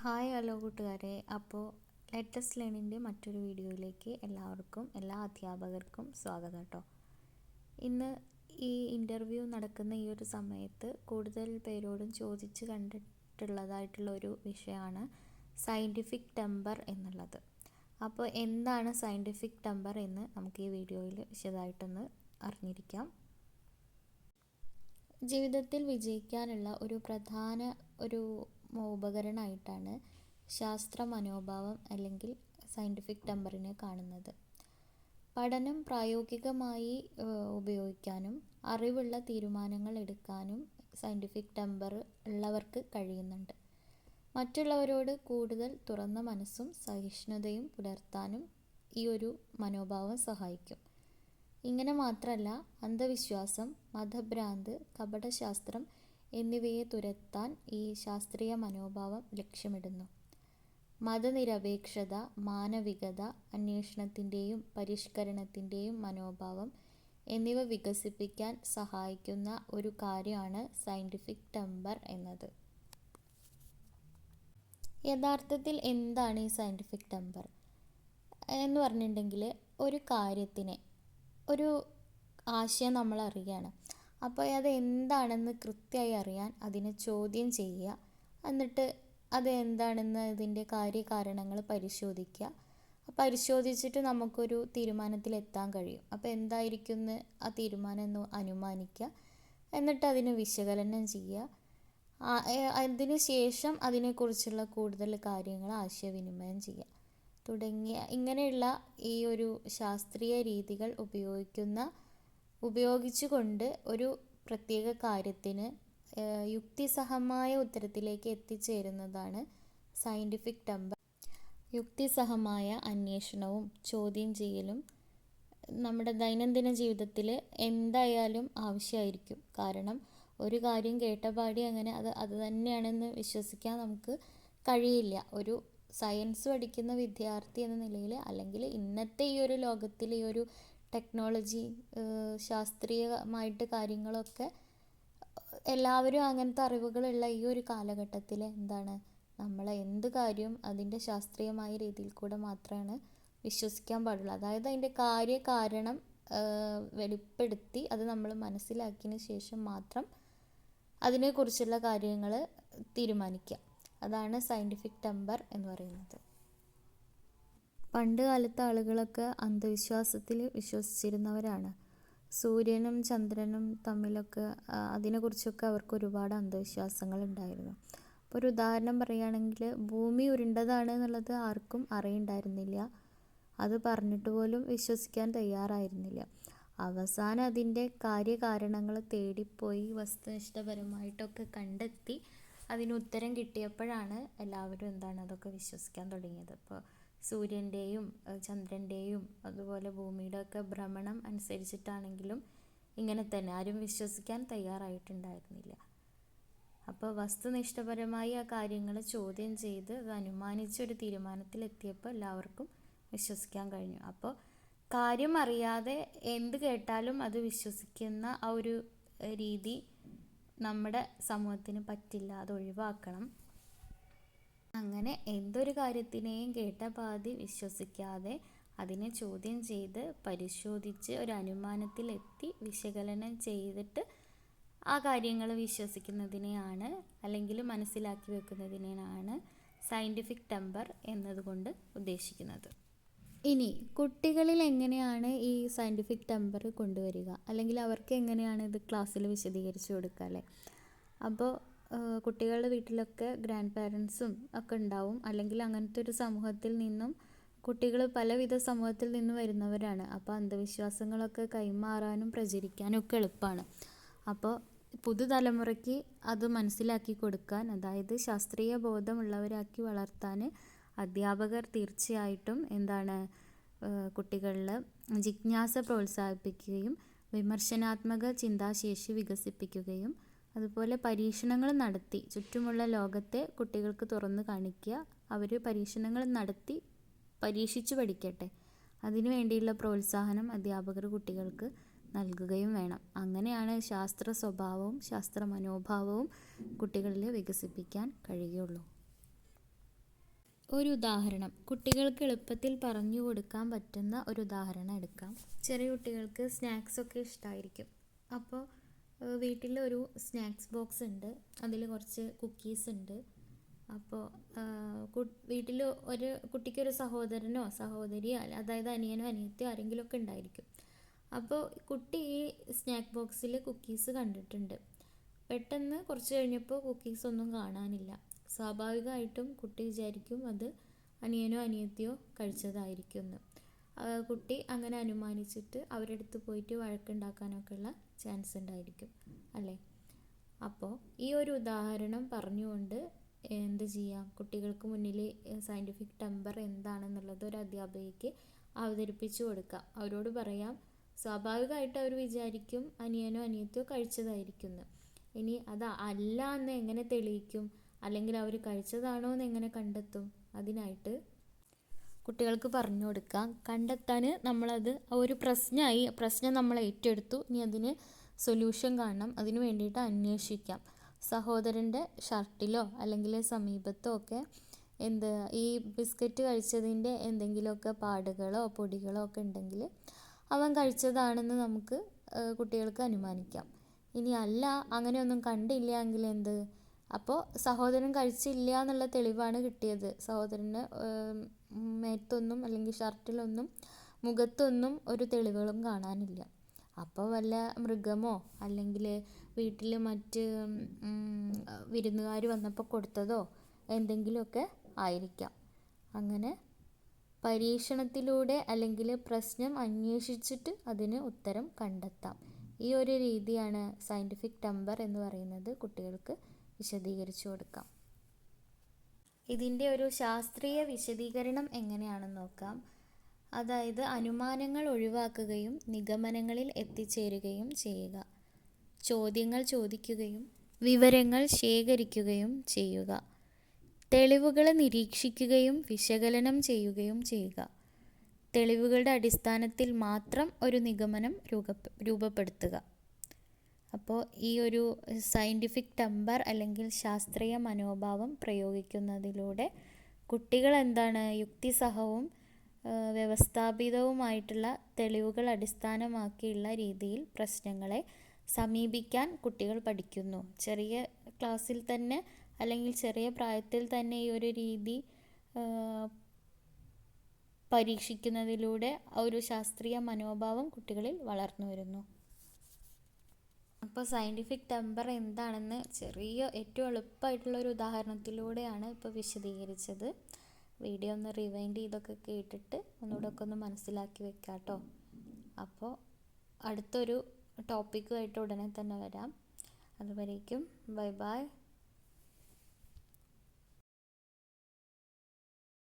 Hi hello കൂട്ടുകാരെ. അപ്പോൾ latest ലേണിന്റെ മറ്റൊരു വീഡിയോയിലേക്ക് എല്ലാവർക്കും എല്ലാ അധ്യാപകർക്കും സ്വാഗതം കേട്ടോ. ഇന്ന് ഈ ഇന്റർവ്യൂ നടക്കുന്ന ഈ ഒരു സമയത്ത് കൂടുതൽ പേരോടും ചോദിച്ച് കണ്ടിട്ടുള്ളതായിട്ടുള്ള ഒരു വിഷയമാണ് സയന്റിഫിക് ടെമ്പർ എന്നുള്ളത്. അപ്പോൾ എന്താണ് സയന്റിഫിക് ടെമ്പർ എന്ന് നമുക്ക് ഈ വീഡിയോയിൽ വിശദമായിട്ടൊന്ന് അറിഞ്ഞിരിക്കാം. ജീവിതത്തിൽ വിജയിക്കാനുള്ള ഒരു പ്രധാന ഒരു ഉപകരണമായിട്ടാണ് ശാസ്ത്ര മനോഭാവം അല്ലെങ്കിൽ സയന്റിഫിക് ടെമ്പറിനെ കാണുന്നത്. പഠനം പ്രായോഗികമായി ഉപയോഗിക്കാനും അറിവുള്ള തീരുമാനങ്ങൾ എടുക്കാനും സയന്റിഫിക് ടെമ്പർ ഉള്ളവർക്ക് കഴിയുന്നുണ്ട്. മറ്റുള്ളവരോട് കൂടുതൽ തുറന്ന മനസ്സും സഹിഷ്ണുതയും പുലർത്താനും ഈ ഒരു മനോഭാവം സഹായിക്കും. ഇങ്ങനെ മാത്രമല്ല അന്ധവിശ്വാസം മതഭ്രാന്ത് കപടശാസ്ത്രം എന്നിവയെ തുരത്താൻ ഈ ശാസ്ത്രീയ മനോഭാവം ലക്ഷ്യമിടുന്നു. മതനിരപേക്ഷത മാനവികത അന്വേഷണത്തിന്റെയും പരിഷ്കരണത്തിന്റെയും മനോഭാവം എന്നിവ വികസിപ്പിക്കാൻ സഹായിക്കുന്ന ഒരു കാര്യമാണ് സയന്റിഫിക് ടെമ്പർ എന്നത്. യഥാർത്ഥത്തിൽ എന്താണ് ഈ സയന്റിഫിക് ടെമ്പർ എന്ന് പറഞ്ഞിട്ടുണ്ടെങ്കിൽ ഒരു കാര്യത്തിനെ ഒരു ആശയം നമ്മൾ അറിയുകയാണ് അപ്പോൾ അത് എന്താണെന്ന് കൃത്യമായി അറിയാൻ അതിനെ ചോദ്യം ചെയ്യുക. എന്നിട്ട് അത് എന്താണെന്ന് അതിന്റെ കാര്യകാരണങ്ങൾ പരിശോധിക്കുക. പരിശോധിച്ചിട്ട് നമുക്കൊരു തീരുമാനത്തിൽ എത്താൻ കഴിയും. അപ്പോൾ എന്തായിരിക്കും എന്ന് ആ തീരുമാനം എന്ന് അനുമാനിക്കുക. എന്നിട്ട് അതിന് വിശകലനം ചെയ്യുക. അതിന് ശേഷം അതിനെക്കുറിച്ചുള്ള കൂടുതൽ കാര്യങ്ങൾ ആശയവിനിമയം ചെയ്യുക. തുടങ്ങിയ ഇങ്ങനെയുള്ള ഈ ഒരു ശാസ്ത്രീയ രീതികൾ ഉപയോഗിക്കുന്ന ഉപയോഗിച്ചുകൊണ്ട് ഒരു പ്രത്യേക കാര്യത്തിന് യുക്തിസഹമായ ഉത്തരത്തിലേക്ക് എത്തിച്ചേരുന്നതാണ് സയന്റിഫിക് ടെമ്പർ യുക്തിസഹമായ അന്വേഷണവും ചോദ്യം ചെയ്യലും നമ്മുടെ ദൈനംദിന ജീവിതത്തിൽ എന്തായാലും ആവശ്യമായിരിക്കും. കാരണം ഒരു കാര്യം കേട്ടപാടി അങ്ങനെ അത് അത് തന്നെയാണെന്ന് വിശ്വസിക്കാൻ നമുക്ക് കഴിയില്ല. ഒരു സയൻസ് പഠിക്കുന്ന വിദ്യാർത്ഥി എന്ന നിലയിൽ അല്ലെങ്കിൽ ഇന്നത്തെ ഈ ഒരു ലോകത്തിൽ ഈ ഒരു ടെക്നോളജി ശാസ്ത്രീയമായിട്ട് കാര്യങ്ങളൊക്കെ എല്ലാവരും അങ്ങനത്തെ അറിവുകളുള്ള ഈ ഒരു കാലഘട്ടത്തിൽ എന്താണ്? നമ്മൾ എന്ത് കാര്യവും അതിന്റെ ശാസ്ത്രീയമായ രീതിയിൽ കൂടെ മാത്രമാണ് വിശ്വസിക്കാൻ പാടുള്ളൂ. അതായത് അതിന്റെ കാര്യ കാരണം വെളിപ്പെടുത്തി അത് നമ്മൾ മനസ്സിലാക്കിയതിന് ശേഷം മാത്രം അതിനെക്കുറിച്ചുള്ള കാര്യങ്ങൾ തീരുമാനിക്കുക. അതാണ് സയന്റിഫിക് ടെമ്പർ എന്ന് പറയുന്നത്. പണ്ട് കാലത്തെ ആളുകളൊക്കെ അന്ധവിശ്വാസത്തിൽ വിശ്വസിച്ചിരുന്നവരാണ്. സൂര്യനും ചന്ദ്രനും തമ്മിലൊക്കെ അതിനെക്കുറിച്ചൊക്കെ അവർക്ക് ഒരുപാട് അന്ധവിശ്വാസങ്ങൾ ഉണ്ടായിരുന്നു. അപ്പോൾ ഒരു ഉദാഹരണം പറയുകയാണെങ്കിൽ ഭൂമി ഉരുണ്ടതാണ് എന്നുള്ളത് ആർക്കും അറിയണ്ടായിരുന്നില്ല. അത് പറഞ്ഞിട്ട് പോലും വിശ്വസിക്കാൻ തയ്യാറായിരുന്നില്ല. അവസാനം അതിന്റെ കാര്യകാരണങ്ങൾ തേടിപ്പോയി വസ്തുനിഷ്ഠപരമായിട്ടൊക്കെ കണ്ടെത്തി അതിന് ഉത്തരം കിട്ടിയപ്പോഴാണ് എല്ലാവരും എന്താണ് അതൊക്കെ വിശ്വസിക്കാൻ തുടങ്ങിയത്. ഇപ്പോൾ സൂര്യന്റെയും ചന്ദ്രന്റെയും അതുപോലെ ഭൂമിയുടെ ഒക്കെ ഭ്രമണം അനുസരിച്ചിട്ടാണെങ്കിലും ഇങ്ങനെ തന്നെ ആരും വിശ്വസിക്കാൻ തയ്യാറായിട്ടുണ്ടായിരുന്നില്ല. അപ്പോൾ വസ്തുനിഷ്ഠപരമായി ആ കാര്യങ്ങൾ ചോദ്യം ചെയ്ത് അത് അനുമാനിച്ചൊരു തീരുമാനത്തിലെത്തിയപ്പോൾ എല്ലാവർക്കും വിശ്വസിക്കാൻ കഴിഞ്ഞു. അപ്പോൾ കാര്യം അറിയാതെ എന്ത് കേട്ടാലും അത് വിശ്വസിക്കുന്ന ആ ഒരു രീതി നമ്മുടെ സമൂഹത്തിന് പറ്റില്ല. അത് ഒഴിവാക്കണം. അങ്ങനെ എന്തൊരു കാര്യത്തിനെയും കേട്ട പാതി വിശ്വസിക്കാതെ അതിനെ ചോദ്യം ചെയ്ത് പരിശോധിച്ച് ഒരു അനുമാനത്തിലെത്തി വിശകലനം ചെയ്തിട്ട് ആ കാര്യങ്ങൾ വിശ്വസിക്കുന്നതിനെയാണ് അല്ലെങ്കിൽ മനസ്സിലാക്കി വെക്കുന്നതിനെയാണ് സയന്റിഫിക് ടെമ്പർ എന്നതുകൊണ്ട് ഉദ്ദേശിക്കുന്നത്. ഇനി കുട്ടികളിൽ എങ്ങനെയാണ് ഈ സയന്റിഫിക് ടെമ്പർ കൊണ്ടുവരിക? അല്ലെങ്കിൽ അവർക്ക് എങ്ങനെയാണ് ഇത് ക്ലാസ്സിൽ വിശദീകരിച്ച് കൊടുക്കുക അല്ലേ? അപ്പോൾ കുട്ടികളുടെ വീട്ടിലൊക്കെ ഗ്രാൻഡ് പാരൻസും ഒക്കെ ഉണ്ടാവും. അല്ലെങ്കിൽ അങ്ങനത്തെ ഒരു സമൂഹത്തിൽ നിന്നും കുട്ടികൾ പലവിധ സമൂഹത്തിൽ നിന്ന് വരുന്നവരാണ്. അപ്പോൾ അന്ധവിശ്വാസങ്ങളൊക്കെ കൈമാറാനും പ്രചരിക്കാനും ഒക്കെ എളുപ്പമാണ്. അപ്പോൾ പുതുതലമുറയ്ക്ക് അത് മനസ്സിലാക്കി കൊടുക്കാൻ അതായത് ശാസ്ത്രീയ ബോധമുള്ളവരാക്കി വളർത്താൻ അധ്യാപകർ തീർച്ചയായിട്ടും എന്താണ് കുട്ടികളിൽ ജിജ്ഞാസ പ്രോത്സാഹിപ്പിക്കുകയും വിമർശനാത്മക ചിന്താശേഷി വികസിപ്പിക്കുകയും അതുപോലെ പരീക്ഷണങ്ങൾ നടത്തി. ചുറ്റുമുള്ള ലോകത്തെ കുട്ടികൾക്ക് തുറന്ന് കാണിക്കുക. അവർ പരീക്ഷണങ്ങൾ നടത്തി പരീക്ഷിച്ച് പഠിക്കട്ടെ. അതിനു വേണ്ടിയുള്ള പ്രോത്സാഹനം അധ്യാപകർ കുട്ടികൾക്ക് നൽകുകയും വേണം. അങ്ങനെയാണ് ശാസ്ത്ര സ്വഭാവവും ശാസ്ത്ര മനോഭാവവും കുട്ടികളിൽ വികസിപ്പിക്കാൻ കഴിയുള്ളൂ. ഒരു ഉദാഹരണം. കുട്ടികൾക്ക് എളുപ്പത്തിൽ പറഞ്ഞു കൊടുക്കാൻ പറ്റുന്ന ഒരു ഉദാഹരണം എടുക്കാം. ചെറിയ കുട്ടികൾക്ക് സ്നാക്സൊക്കെ ഇഷ്ടമായിരിക്കും അപ്പോൾ വീട്ടിൽ ഒരു സ്നാക്സ് ബോക്സ് ഉണ്ട് അതിൽ കുറച്ച് കുക്കീസ് ഉണ്ട് അപ്പോൾ വീട്ടിൽ ഒരു കുട്ടിക്കൊരു സഹോദരനോ സഹോദരിയോ അതായത് അനിയനോ അനിയത്തിയോ ആരെങ്കിലും ഒക്കെ ഉണ്ടായിരിക്കും. അപ്പോൾ കുട്ടി ഈ സ്നാക്ക് ബോക്സിൽ കുക്കീസ് കണ്ടിട്ടുണ്ട്. പെട്ടെന്ന് കുറച്ച് കഴിഞ്ഞപ്പോൾ കുക്കീസ് ഒന്നും കാണാനില്ല. സ്വാഭാവികമായിട്ടും കുട്ടി വിചാരിക്കും അത് അനിയനോ അനിയത്തിയോ കഴിച്ചതായിരിക്കും എന്ന് കുട്ടി അങ്ങനെ അനുമാനിച്ചിട്ട് അവരുടെ അടുത്ത് പോയിട്ട് വഴക്കുണ്ടാക്കാനൊക്കെ ഉള്ള ചാൻസ് ഉണ്ടായിരിക്കും അല്ലേ? അപ്പോൾ ഈ ഒരു ഉദാഹരണം പറഞ്ഞുകൊണ്ട് എന്ത് ചെയ്യാം? കുട്ടികൾക്ക് മുന്നിൽ സയന്റിഫിക് ടെമ്പർ എന്താണെന്നുള്ളത് ഒരു അധ്യാപികയ്ക്ക് അവതരിപ്പിച്ചു കൊടുക്കാം. അവരോട് പറയാം സ്വാഭാവികമായിട്ട് അവർ വിചാരിക്കും അനിയനോ അനിയത്തോ കഴിച്ചതായിരിക്കും ഇനി അത് അല്ല എന്ന് എങ്ങനെ തെളിയിക്കും? അല്ലെങ്കിൽ അവർ കഴിച്ചതാണോ എന്ന് എങ്ങനെ കണ്ടെത്തും? അതിനായിട്ട് കുട്ടികൾക്ക് പറഞ്ഞു കൊടുക്കാം. കണ്ടെത്താൻ നമ്മളത് ഒരു പ്രശ്നമായി പ്രശ്നം നമ്മൾ ഏറ്റെടുത്തു. ഇനി അതിന് സൊല്യൂഷൻ കാണണം. അതിന് വേണ്ടിയിട്ട് അന്വേഷിക്കാം. സഹോദരന്റെ ഷർട്ടിലോ അല്ലെങ്കിൽ സമീപത്തോ ഒക്കെ എന്ത് ഈ ബിസ്ക്കറ്റ് കഴിച്ചതിന്റെ എന്തെങ്കിലുമൊക്കെ പാടുകളോ പൊടികളോ ഒക്കെ ഉണ്ടെങ്കിൽ അവൻ കഴിച്ചതാണെന്ന് നമുക്ക് കുട്ടികൾക്ക് അനുമാനിക്കാം. ഇനി അല്ല അങ്ങനെയൊന്നും കണ്ടില്ല എന്ത്? അപ്പോൾ സഹോദരൻ കഴിച്ചില്ല എന്നുള്ള തെളിവാണ് കിട്ടിയത്. സഹോദരന് മേത്തൊന്നും അല്ലെങ്കിൽ ഷർട്ടിലൊന്നും മുഖത്തൊന്നും ഒരു തെളിവുകളും കാണാനില്ല. അപ്പോൾ വല്ല മൃഗമോ അല്ലെങ്കിൽ വീട്ടിൽ മറ്റ് വിരുന്നുകാർ വന്നപ്പോൾ കൊടുത്തതോ എന്തെങ്കിലുമൊക്കെ ആയിരിക്കാം. അങ്ങനെ പരീക്ഷണത്തിലൂടെ അല്ലെങ്കിൽ പ്രശ്നം അന്വേഷിച്ചിട്ട് അതിന് ഉത്തരം കണ്ടെത്താം. ഈ ഒരു രീതിയാണ് സയന്റിഫിക് ടമ്പർ എന്ന് പറയുന്നത് കുട്ടികൾക്ക് വിശദീകരിച്ചു കൊടുക്കാം. ഇതിന്റെ ഒരു ശാസ്ത്രീയ വിശദീകരണം എങ്ങനെയാണെന്ന് നോക്കാം. അതായത് അനുമാനങ്ങൾ ഒഴിവാക്കുകയും നിഗമനങ്ങളിൽ എത്തിച്ചേരുകയും ചെയ്യുക. ചോദ്യങ്ങൾ ചോദിക്കുകയും വിവരങ്ങൾ ശേഖരിക്കുകയും ചെയ്യുക. തെളിവുകൾ നിരീക്ഷിക്കുകയും വിശകലനം ചെയ്യുകയും ചെയ്യുക. തെളിവുകളുടെ അടിസ്ഥാനത്തിൽ മാത്രം ഒരു നിഗമനം രൂപ രൂപപ്പെടുത്തുക. അപ്പോൾ ഈ ഒരു സയന്റിഫിക് ടെമ്പർ അല്ലെങ്കിൽ ശാസ്ത്രീയ മനോഭാവം പ്രയോഗിക്കുന്നതിലൂടെ കുട്ടികൾ എന്താണ് യുക്തിസഹവും വ്യവസ്ഥാപിതവുമായിട്ടുള്ള തെളിവുകൾ അടിസ്ഥാനമാക്കിയുള്ള രീതിയിൽ പ്രശ്നങ്ങളെ സമീപിക്കാൻ കുട്ടികൾ പഠിക്കുന്നു. ചെറിയ ക്ലാസ്സിൽ തന്നെ അല്ലെങ്കിൽ ചെറിയ പ്രായത്തിൽ തന്നെ ഈ ഒരു രീതി പരീക്ഷിക്കുന്നതിലൂടെ ഒരു ശാസ്ത്രീയ മനോഭാവം കുട്ടികളിൽ വളർന്നു വരുന്നു. അപ്പോൾ സയന്റിഫിക് ടെമ്പർ എന്താണെന്ന് ചെറിയ ഏറ്റവും എളുപ്പമായിട്ടുള്ള ഒരു ഉദാഹരണത്തിലൂടെയാണ് ഇപ്പോൾ വിശദീകരിച്ചത്. വീഡിയോ ഒന്ന് റിവൈൻഡ് ചെയ്തൊക്കെ കേട്ടിട്ട് ഒന്നുകൂടെ ഒക്കെ ഒന്ന് മനസ്സിലാക്കി വെക്കാം കേട്ടോ അപ്പോൾ അടുത്തൊരു ടോപ്പിക്കുമായിട്ട് ഉടനെ തന്നെ വരാം. അതുവരേക്കും ബൈ ബൈ